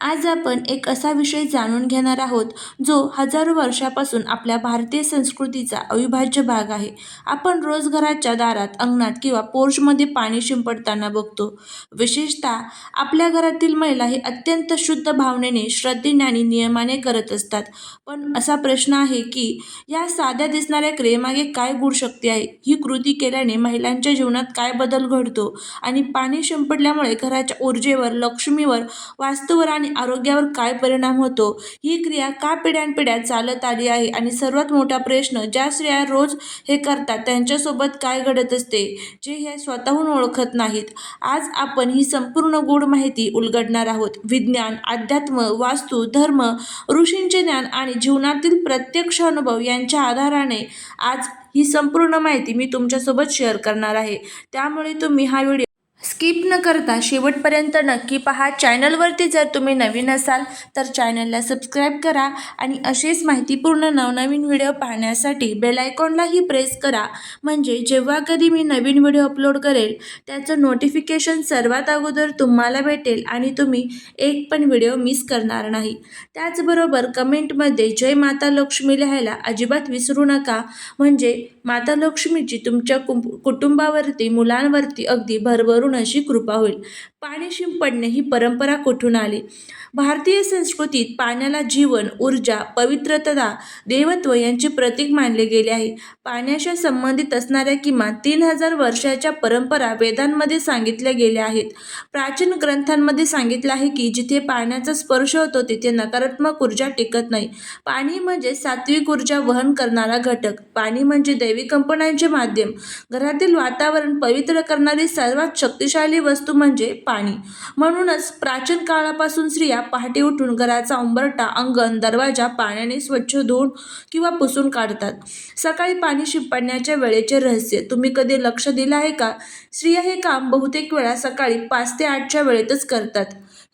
आज आपण एक असा विषय जाणून घेणार आहोत जो हजारो वर्षापासून आपल्या भारतीय संस्कृतीचा अविभाज्य भाग आहे. आपण रोज घराच्या दारात अंगणात किंवा पोर्चमध्ये पाणी शिंपडताना बघतो. विशेषतः आपल्या घरातील महिला हे अत्यंत शुद्ध भावनेने श्रद्धेने आणि नियमाने करत असतात. पण असा प्रश्न आहे की या साध्या दिसणाऱ्या क्रियेमागे काय गूढशक्ती आहे? ही कृती केल्याने महिलांच्या जीवनात काय बदल घडतो? आणि पाणी शिंपडल्यामुळे घराच्या ऊर्जेवर लक्ष्मीवर वास्तूवर आणि आरोग्यावर काय परिणाम होतो? ही क्रिया का पिढ्यानपिढ्या चालत आली आहे? आणि सर्वात मोठा प्रश्न ज्या स्त्रिया रोज हे करतात त्यांच्यासोबत काय घडत असते? जे हे स्वतःहून ओळखत नाहीत. आज आपण ही संपूर्ण गूढ माहिती उलगडणार आहोत. विज्ञान अध्यात्म वास्तू धर्म ऋषींचे ज्ञान आणि जीवनातील प्रत्यक्ष अनुभव यांच्या आधाराने आज ही संपूर्ण माहिती मी तुमच्यासोबत शेअर करणार आहे. त्यामुळे तुम्ही हा व्हिडिओ स्किप न करता शेवटपर्यंत नक्की पहा. चॅनलवरती जर तुम्ही नवीन असाल तर चॅनलला सबस्क्राईब करा आणि असेच माहितीपूर्ण नवनवीन व्हिडिओ पाहण्यासाठी बेलायकॉनलाही प्रेस करा. म्हणजे जेव्हा कधी मी नवीन व्हिडिओ अपलोड करेल त्याचं नोटिफिकेशन सर्वात अगोदर तुम्हाला भेटेल आणि तुम्ही एक पण व्हिडिओ मिस करणार नाही. त्याचबरोबर कमेंटमध्ये जय माता लक्ष्मी लिहायला अजिबात विसरू नका. म्हणजे माता लक्ष्मीची तुमच्या कुं- कुटुंबावरती मुलांवरती अगदी भरभरून अशी कृपा होईल. पाणी शिंपडणे ही परंपरा कुठून आली? भारतीय संस्कृतीत पाण्याला जीवन ऊर्जा पवित्रता देवत्व यांचे प्रतीक मानले गेले आहे. पाण्याशी संबंधित असणाऱ्या किमान तीन हजार वर्षाच्या परंपरा वेदांमध्ये सांगितल्या गेल्या आहेत. प्राचीन ग्रंथांमध्ये सांगितलं आहे की जिथे पाण्याचा स्पर्श होतो तिथे नकारात्मक ऊर्जा टिकत नाही. पाणी म्हणजे सात्विक ऊर्जा वहन करणारा घटक. पाणी म्हणजे दैवी कंपनांचे माध्यम. घरातील वातावरण पवित्र करणारी सर्वात शक्तिशाली वस्तू म्हणजे पाणी. पाणी म्हणूनच प्राचीन काळापासून स्त्रिया पहाटे उठून घराचा उंबरटा अंगण दरवाजा पाण्याने स्वच्छ धुवून किंवा पुसून काढतात. सकाळी पाणी शिंपडण्याच्या वेळेचे रहस्य. तुम्ही कधी लक्ष दिलं आहे का? स्त्रिया हे काम बहुतेक वेळा सकाळी पाच ते आठच्या वेळेतच करतात.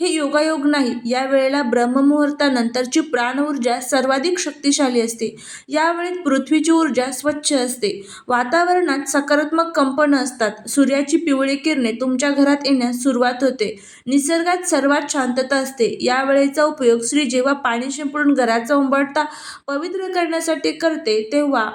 हे योगायोग नाही. या वेळेला ब्रह्ममुहूर्तानंतरची प्राण ऊर्जा सर्वाधिक शक्तिशाली असते. यावेळेत पृथ्वीची ऊर्जा स्वच्छ असते. वातावरणात सकारात्मक कंपनं असतात. सूर्याची पिवळी किरणे तुमच्या घरात येण्यास सुरुवात होते. निसर्गात सर्वात शांतता असते. या वेळेचा उपयोग स्त्री जेव्हा पाणी शिंपडून घराचा उंबरटा पवित्र करण्यासाठी करते तेव्हा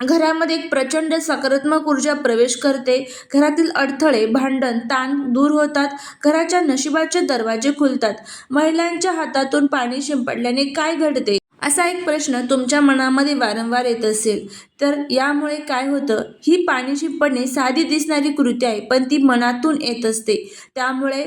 घरामध्ये एक प्रचंड सकारात्मक ऊर्जा प्रवेश करते. घरातील अडथळे भांडण ताण दूर होतात. घराच्या नशिबाचे दरवाजे खुलतात. महिलांच्या हातातून पाणी शिंपडल्याने काय घडते? असा एक प्रश्न तुमच्या मनामध्ये वारंवार येत असेल. तर यामुळे काय होतं? ही पाणी शिंपडणे साधी दिसणारी कृती आहे पण ती मनातून येत असते. त्यामुळे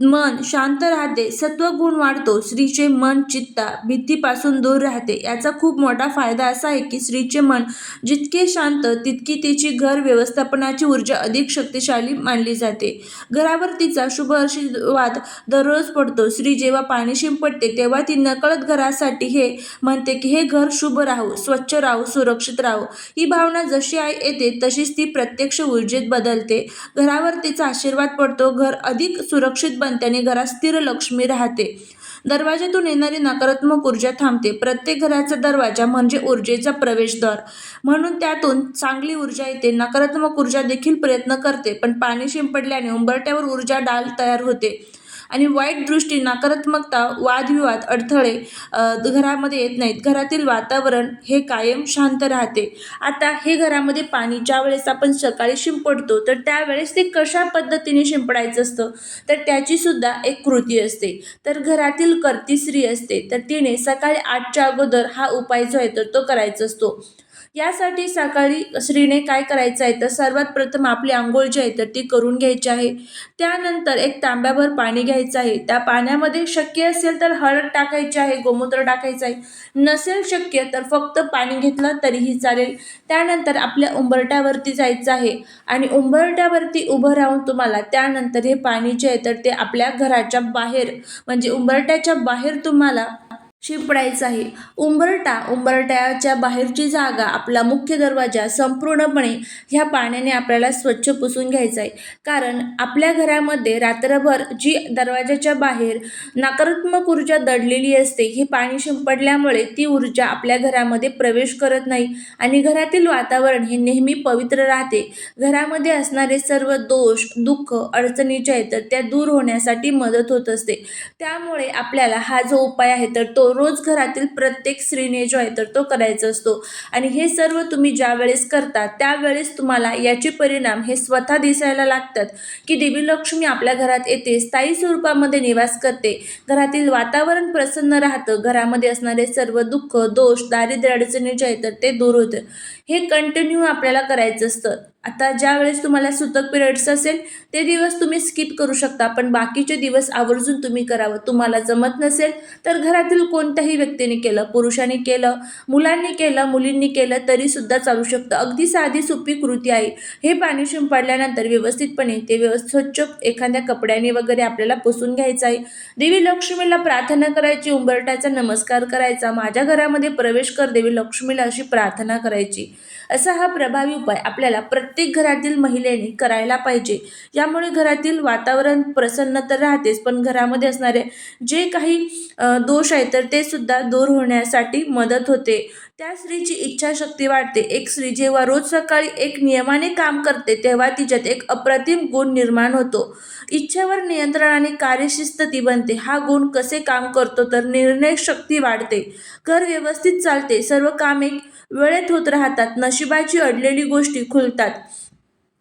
मन शांत राहते सत्वगुण वाढतो स्त्रीचे मन चित्ता भीतीपासून दूर राहते. याचा खूप मोठा फायदा असा आहे की स्त्रीचे मन जितके शांत तितकी तिची घर व्यवस्थापनाची ऊर्जा अधिक शक्तिशाली मानली जाते. घरावर तिचा शुभ आशीर्वाद दररोज पडतो. स्त्री जेव्हा पाणी शिंपडते तेव्हा ती नकळत घरासाठी हे म्हणते की हे घर शुभ राहू स्वच्छ राहू सुरक्षित राहू. ही भावना जशी आहे येते तशीच ती प्रत्यक्ष ऊर्जेत बदलते. घरावर तिचा आशीर्वाद पडतो घर अधिक सुरक्षित बनते आणि घरात स्थिर लक्ष्मी राहते. दरवाजातून येणारी नकारात्मक ऊर्जा थांबते. प्रत्येक घराचा दरवाजा म्हणजे ऊर्जेचा प्रवेशद्वार. म्हणून त्यातून चांगली ऊर्जा येते नकारात्मक ऊर्जा देखील प्रयत्न करते पण पाणी शिंपडल्याने उंबरट्यावर ऊर्जा डाल तयार होते. आणि वाईट दृष्टी नकारात्मकता वादविवाद अडथळे घरामध्ये येत नाहीत. घरातील वातावरण हे कायम शांत राहते. आता हे घरामध्ये पाणी ज्या वेळेस आपण सकाळी शिंपडतो तर त्यावेळेस ते कशा पद्धतीने शिंपडायचं असतं? तर त्याची सुद्धा एक कृती असते. तर घरातील कर्ती स्त्री असते तर तिने सकाळी आठच्या अगोदर हा उपाय जो आहे तर तो करायचा असतो. यासाठी सकाळी स्त्रीने काय करायचं आहे? तर सर्वात प्रथम आपली आंघोळ जी आहे तर ती करून घ्यायची आहे. त्यानंतर एक तांब्याभर पाणी घ्यायचं आहे. त्या पाण्यामध्ये शक्य असेल तर हळद टाकायची आहे गोमूत्र टाकायचं आहे. नसेल शक्य तर फक्त पाणी घेतलं तरीही चालेल. त्यानंतर आपल्या उंबरट्यावरती जायचं आहे. आणि उंबरट्यावरती उभं राहून तुम्हाला त्यानंतर हे पाणी जे आहे तर ते आपल्या घराच्या बाहेर म्हणजे उंबरट्याच्या बाहेर तुम्हाला शिंपडायचं आहे. उंबरटा उंबरट्याच्या बाहेरची जागा आपला मुख्य दरवाजा संपूर्णपणे ह्या पाण्याने आपल्याला स्वच्छ पुसून घ्यायचा आहे. कारण आपल्या घरामध्ये रात्रभर जी दरवाजाच्या बाहेर नकारात्मक ऊर्जा दडलेली असते ही पाणी शिंपडल्यामुळे ती ऊर्जा आपल्या घरामध्ये प्रवेश करत नाही आणि घरातील वातावरण हे नेहमी पवित्र राहते. घरामध्ये असणारे सर्व दोष दुःख अडचणी ज्या आहेत तर त्या दूर होण्यासाठी मदत होत असते. त्यामुळे आपल्याला हा जो उपाय आहे तर तो रोज घरातील प्रत्येक स्त्रीने जो आहे तर तो करायचा असतो. आणि हे सर्व तुम्ही ज्या वेळेस करता त्यावेळेस तुम्हाला याचे परिणाम हे स्वतः दिसायला लागतात की देवी लक्ष्मी आपल्या घरात येते स्थायी स्वरूपामध्ये निवास करते. घरातील वातावरण प्रसन्न राहतं घरामध्ये असणारे सर्व दुःख दोष दारिद्र्य अडचणी जे आहे तर ते दूर होतं हे कंटिन्यू आपल्याला करायचं असतं. आता ज्या वेळेस तुम्हाला सुतक पिरियड्स असेल ते दिवस तुम्ही स्किप करू शकता पण बाकीचे दिवस आवर्जून तुम्ही करावं. तुम्हाला जमत नसेल तर घरातील कोणत्याही व्यक्तीने केलं पुरुषांनी केलं मुलांनी केलं मुलींनी केलं तरीसुद्धा चालू शकतं. अगदी साधी सोपी कृती आहे. हे पाणी शिंपडल्यानंतर व्यवस्थितपणे ते व्यवस्थित स्वच्छ एखाद्या कपड्याने वगैरे आपल्याला पुसून घ्यायचं आहे. देवी लक्ष्मीला प्रार्थना करायची उंबरट्याचा नमस्कार करायचा माझ्या घरामध्ये प्रवेश कर देवी लक्ष्मीला अशी प्रार्थना करायची. असा हा प्रभावी उपाय आपल्याला प्रत्येक प्रत्येक घरातील महिलेने करायला पाहिजे. यामुळे घरातील वातावरण प्रसन्न तर राहतेच पण घरामध्ये असणारे जे काही दोष आहेत तर ते सुद्धा दूर होण्यासाठी मदत होते. त्या स्त्रीची इच्छाशक्ती वाढते. एक स्त्री जेव्हा रोज सकाळी एक नियमाने काम करते तेव्हा तिच्यात एक अप्रतिम गुण निर्माण होतो. इच्छेवर नियंत्रण आणि कार्यशिस्त ती बनते. हा गुण कसे काम करतो तर निर्णय शक्ती वाढते. घर व्यवस्थित चालते. सर्व कामे वेळेत होत राहतात. नशिबाची अडलेली गोष्टी खुलतात.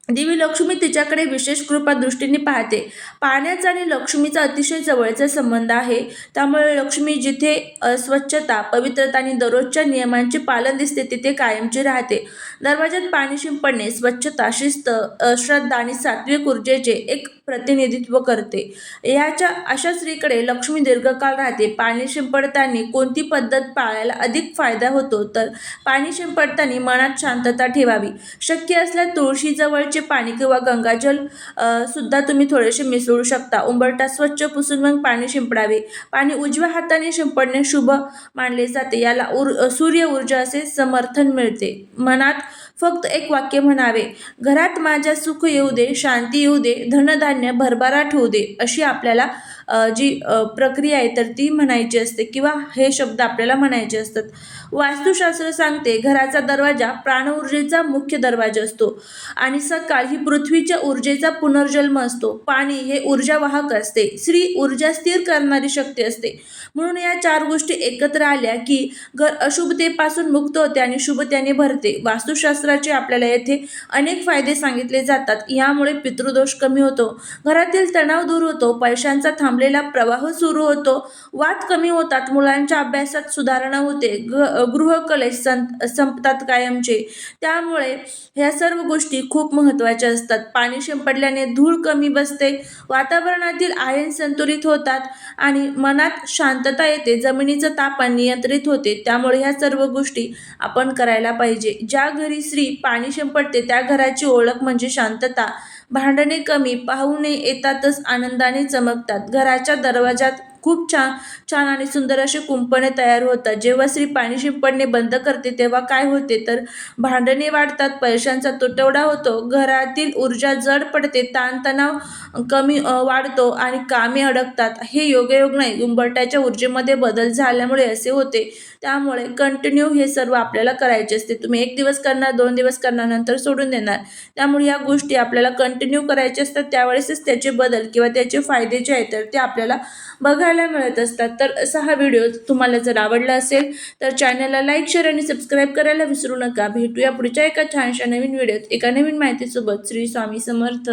देवी लक्ष्मी तिच्याकडे विशेष कृपा दृष्टीने पाहते. पाण्याचा आणि लक्ष्मीचा अतिशय जवळचा संबंध आहे. त्यामुळे लक्ष्मी जिथे अस्वच्छता पवित्रता आणि दररोजच्या नियमांचे पालन दिसते तिथे कायमची राहते. दरवाजात पाणी शिंपडणे स्वच्छता शिस्त श्रद्धा आणि सात्विक ऊर्जेचे एक प्रतिनिधित्व करते. ह्याच्या अशा स्त्रीकडे लक्ष्मी दीर्घकाळ राहते. पाणी शिंपडताना कोणती पद्धत पाळायला अधिक फायदा होतो? तर पाणी शिंपडताना मनात शांतता ठेवावी. शक्य असल्यास तुळशीजवळचे पाणी किंवा गंगाजल सुद्धा तुम्ही थोडेसे मिसळू शकता. उंबरटा स्वच्छ पुसून मग पाणी शिंपडावे. पाणी उजव्या हाताने शिंपडणे शुभ मानले जाते. याला उर सूर्य ऊर्जा असे समर्थन मिळते. मनात फक्त एक वाक्य म्हणावे घरात माझ्या सुख येऊ दे शांती येऊ दे धनधान्य भरभराट होऊ दे अशी आपल्याला जी प्रक्रिया आहे तर ती म्हणायची असते किंवा हे शब्द आपल्याला म्हणायचे असतात. वास्तुशास्त्र सांगते घराचा दरवाजा प्राणऊर्जेचा मुख्य दरवाजा असतो आणि सकाळ ही पृथ्वीच्या ऊर्जेचा पुनर्जन्म असतो. पाणी हे ऊर्जा वाहक असते. स्त्री ऊर्जा स्थिर करणारी शक्ती असते. म्हणून या चार गोष्टी एकत्र आल्या की घर अशुभतेपासून मुक्त होते आणि शुभतेने भरते. वास्तुशास्त्राचे आपल्याला येथे अनेक फायदे सांगितले जातात. यामुळे पितृदोष कमी होतो. घरातील तणाव दूर होतो. पैशांचा थांबलेला प्रवाह सुरू होतो. वाद कमी होतात. मुलांच्या अभ्यासात सुधारणा होते. ग गृहकलेश संत संपतात कायमचे. त्यामुळे ह्या सर्व गोष्टी खूप महत्त्वाच्या असतात. पाणी शिंपडल्याने धूळ कमी बसते. वातावरणातील आयन संतुलित होतात आणि मनात शांतता येते. जमिनीचं तापमान नियंत्रित होते. त्यामुळे ह्या सर्व गोष्टी आपण करायला पाहिजे. ज्या घरी स्त्री पाणी शिंपडते त्या घराची ओळख म्हणजे शांतता. भांडणे कमी पाहुणे येतातच आनंदाने चमकतात. घराच्या दरवाजात खूप छान छान आणि सुंदर असे कुंपणे तयार होतात. जेव्हा स्त्री पाणी शिंपडणे बंद करते तेव्हा काय होते? तर भांडणे वाढतात पैशांचा तुटवडा होतो. घरातील ऊर्जा जड पडते ताणतणाव कमी वाढतो आणि कामे अडकतात. हे योगायोग नाही. उंबरट्याच्या ऊर्जेमध्ये बदल झाल्यामुळे असे होते. त्यामुळे कंटिन्यू हे सर्व आपल्याला करायचे असते. तुम्ही एक दिवस करणार दोन दिवस करणार नंतर सोडून देणार. त्यामुळे या गोष्टी आपल्याला कंटिन्यू करायच्या असतात. त्यावेळेसच त्याचे बदल किंवा त्याचे फायदे जे आहेत तर ते आपल्याला बघायला मिळत असतात. तर असा हा व्हिडिओ तुम्हाला जर आवडला असेल तर चॅनलला लाईक शेअर आणि सबस्क्राईब करायला विसरू नका. भेटूया पुढच्या एका छानशा नवीन व्हिडिओत एका नवीन माहितीसोबत. श्री स्वामी समर्थ.